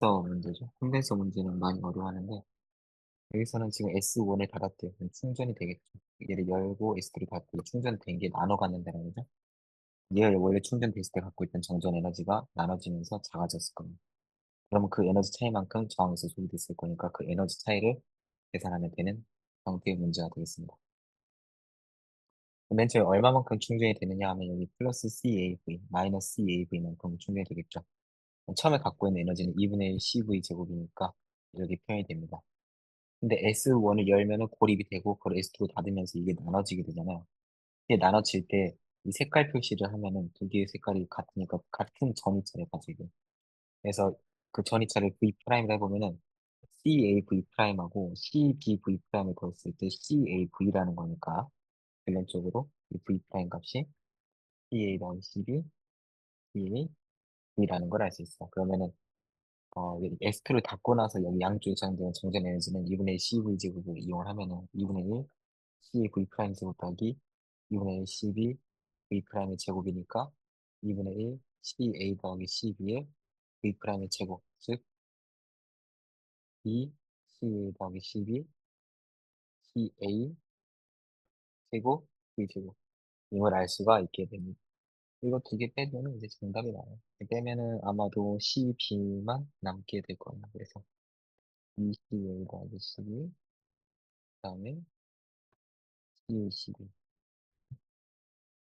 콘덴서 문제죠. 콘덴서 문제는 많이 어려워하는데 여기서는 지금 S1을 닫았대요. 그럼 충전이 되겠죠. 얘를 열고 S2를 닫고 충전된 게 나눠 갖는다는 거죠. 얘를 원래 충전됐을 때 갖고 있던 정전 에너지가 나눠지면서 작아졌을 겁니다. 그러면 그 에너지 차이만큼 저항에서 소비됐을 거니까 그 에너지 차이를 계산하면 되는 형태의 문제가 되겠습니다. 맨 처음에 얼마만큼 충전이 되느냐 하면 여기 플러스 CAV, 마이너스 CAV만큼 충전이 되겠죠. 처음에 갖고 있는 에너지는 2분의 1 CV 제곱이니까 이렇게 표현이 됩니다. 근데 S1을 열면은 고립이 되고 그걸 S2로 닫으면서 이게 나눠지게 되잖아요. 이게 나눠질 때 이 색깔 표시를 하면은 두 개의 색깔이 같으니까 같은 전이차를 가지고 그래서 그 전이차를 V'을 해보면은 CAV'하고 CBV'을 더했을 때 CAV라는 거니까 결론적으로 이 V' 값이 CA 더하기 CB, CAV라는 걸 알 수 있어. 그러면은 어, S2를 닫고 나서 여기 양쪽에 사용되는 정전 에너지는 2분의 1 CV 제곱을 이용을 하면은 2분의 1 CV 프라임 제곱 더하기 2분의 1 CV V 프라임의 제곱이니까 2분의 1 CA 더하기 CB의 V 프라임의 제곱 즉 2 CA 더하기 CB CA 제곱 V 제곱 이걸 알 수가 있게 됩니다. 이거 두 개 빼면 이제 정답이 나와요. 빼면은 아마도 CB만 남게 될 거예요. 그래서 2CA 더하기 CB 그 다음에 CACB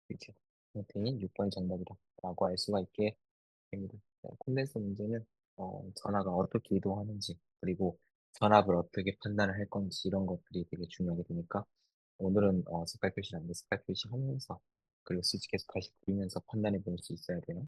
이렇게 형태인 6번이 정답이다 라고 알 수가 있게 됩니다. 콘덴서 문제는 어, 전압가 어떻게 이동하는지 그리고 전압을 어떻게 판단을 할 건지 이런 것들이 되게 중요하게 되니까 오늘은 어, 색깔 표시를 안 돼 색깔 표시 하면서 그리고 수직 계속 다시 그리면서 판단해 볼 수 있어야 돼요.